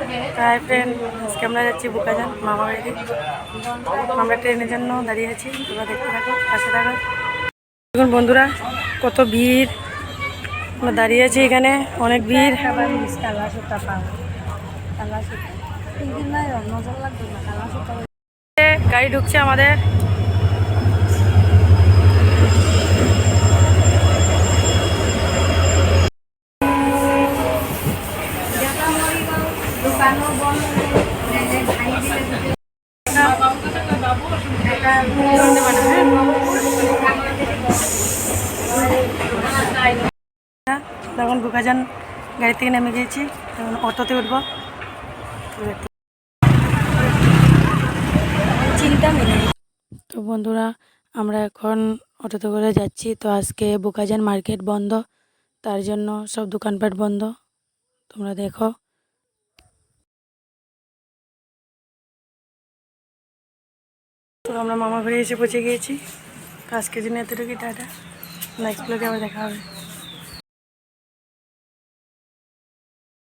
Hi friend আজকে আমরা যাচ্ছি বুকাজান, মামা বাড়িতে। আমরা ট্রেনের জন্য দাঁড়িয়ে আছি, তোমরা দেখতে থাকো, পাশে থাকো। দেখুন বন্ধুরা, কত ভিড়। আমরা দাঁড়িয়ে আছি এখানে, অনেক ভিড়। গাড়ি ঢুকছে কালা খাই দিলে বুকাজান গাড়ি থেকে নেমে গিয়েছি এখন অটোতে উঠবো। চিন্তা নেই। তো বন্ধুরা আমরা এখন অটোতে করে যাচ্ছি। তো আজকে বুকাজান মার্কেট বন্ধ তার জন্য সব দোকানপাট বন্ধ। তোমরা দেখো। আমরা মামা ঘুরে এসে পৌঁছে গিয়েছি। আজকের জন্য এতটুকুই, টাটা। নেক্সট ব্লগে আবার দেখা হবে।